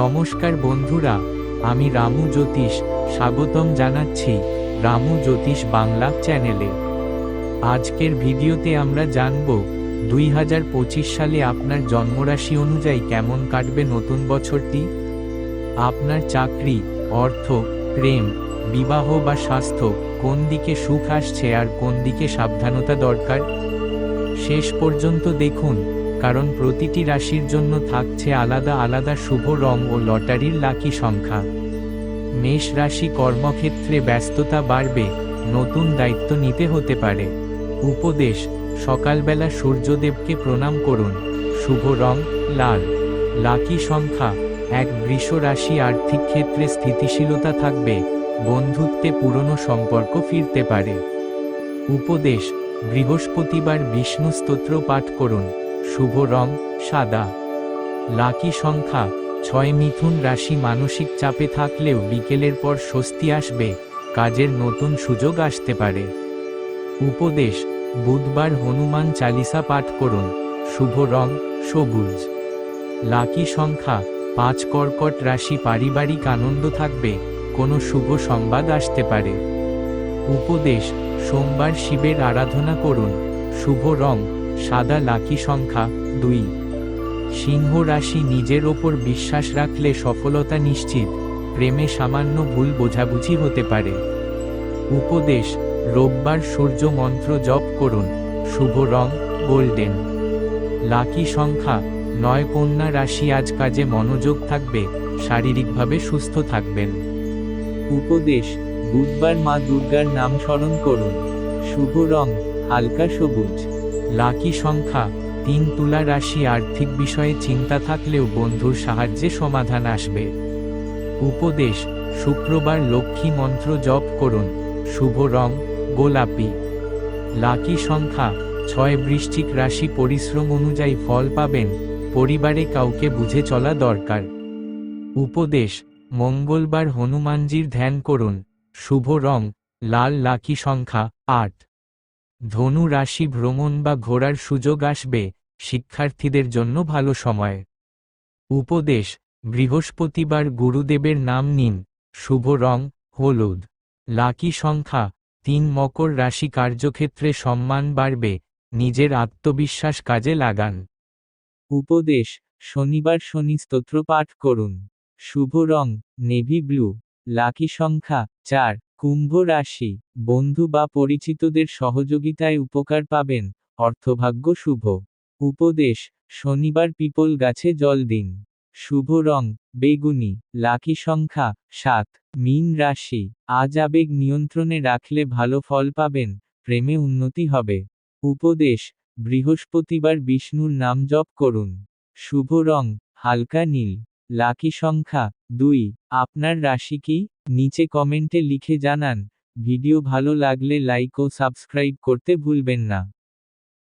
নমস্কার বন্ধুরা, আমি রামু জ্যোতিষ, স্বাগতম জানাচ্ছি রামু জ্যোতিষ বাংলা চ্যানেলে। আজকের ভিডিওতে আমরা জানব, দুই হাজার পঁচিশ সালে আপনার জন্মরাশি অনুযায়ী কেমন কাটবে নতুন বছরটি? আপনার চাকরি, অর্থ, প্রেম, বিবাহ বা স্বাস্থ্য কোন দিকে সুখ আসছে আর কোন দিকে সাবধানতা দরকার? শেষ পর্যন্ত দেখুন কারণ প্রতিটি রাশির জন্য থাকছে আলাদা আলাদা শুভ রং ও লটারির লাকি সংখ্যা। মেষ রাশি কর্মক্ষেত্রে ব্যস্ততা বাড়বে, নতুন দায়িত্ব নিতে হতে পারে। উপদেশ, সকালবেলা সূর্যদেবকে প্রণাম করুন। শুভ রং, লাল। লাকি সংখ্যা, এক বৃষ রাশি আর্থিক ক্ষেত্রে স্থিতিশীলতা থাকবে, বন্ধুত্বে পুরনো সম্পর্ক ফিরতে পারে। উপদেশ, বৃহস্পতিবার বিষ্ণু স্তোত্র পাঠ করুন। শুভ রং, সাদা। লাকি সংখ্যা, ছয় মিথুন রাশি মানসিক চাপে থাকলেও বিকেলের পর স্বস্তি আসবে, কাজের নতুন সুযোগ আসতে পারে। উপদেশ, বুধবার হনুমান চালিসা পাঠ করুন, শুভ রং, সবুজ। লাকি সংখ্যা, পাঁচ কর্কট রাশি পারিবারিক আনন্দ থাকবে, কোনো শুভ সংবাদ আসতে পারে। উপদেশ, সোমবার শিবের আরাধনা করুন, শুভ রং সাদা লাকি সংখ্যা দুই। সিংহ রাশি নিজের ওপর বিশ্বাস রাখলে সফলতা নিশ্চিত, প্রেমে সামান্য ভুল বোঝাবুঝি হতে পারে। উপদেশ, রোববার সূর্য মন্ত্র জপ করুন, শুভ রং, গোল্ডেন। লাকি সংখ্যা, নয় কন্যা রাশি আজ কাজে মনোযোগ থাকবে, শারীরিকভাবে সুস্থ থাকবেন। উপদেশ, বুধবার মা দুর্গার নাম স্মরণ করুন, শুভ রং, হালকা সবুজ। লাকি সংখ্যা, তিন তুলা রাশি আর্থিক বিষয়ে চিন্তা থাকলেও বন্ধুর সাহায্যে সমাধান আসবে। উপদেশ, শুক্রবার লক্ষ্মী মন্ত্র জপ করুন, শুভ রং, গোলাপি। লাকি সংখ্যা, ছয় বৃশ্চিক রাশি পরিশ্রম অনুযায়ী ফল পাবেন, পরিবারে কাউকে বুঝে চলা দরকার। উপদেশ, মঙ্গলবার হনুমানজির ধ্যান করুন, শুভ রং, লাল লাকি সংখ্যা, আট। ধনু রাশি ভ্রমণ বা ঘোরার সুযোগ আসবে, শিক্ষার্থীদের জন্য ভালো সময়। উপদেশ, বৃহস্পতিবার গুরুদেবের নাম নিন, শুভ রং, হলুদ। লাকি সংখ্যা, তিন মকর রাশি কার্যক্ষেত্রে সম্মান বাড়বে, নিজের আত্মবিশ্বাস কাজে লাগান। উপদেশ, শনিবার শনি স্তোত্র পাঠ করুন। শুভ রং, নেভি ব্লু। লাকি সংখ্যা, চার। কুম্ভ রাশি, বন্ধু বা পরিচিতদের সহযোগিতায় উপকার পাবেন, অর্থভাগ্য শুভ। উপদেশ, শনিবার পিপল গাছে জল দিন। শুভ রং, বেগুনি, লাকি সংখ্যা, সাত। মীন রাশি, আজ আবেগ নিয়ন্ত্রণে রাখলে ভালো ফল পাবেন, প্রেমে উন্নতি হবে। উপদেশ, বৃহস্পতিবার বিষ্ণুর নাম জপ করুন। শুভ রং, হালকা নীল। লাকি সংখ্যা, দুই। আপনার রাশি কি? নিচে কমেন্টে লিখে জানান ভিডিও ভালো লাগলে লাইক ও সাবস্ক্রাইব করতে ভুলবেন না।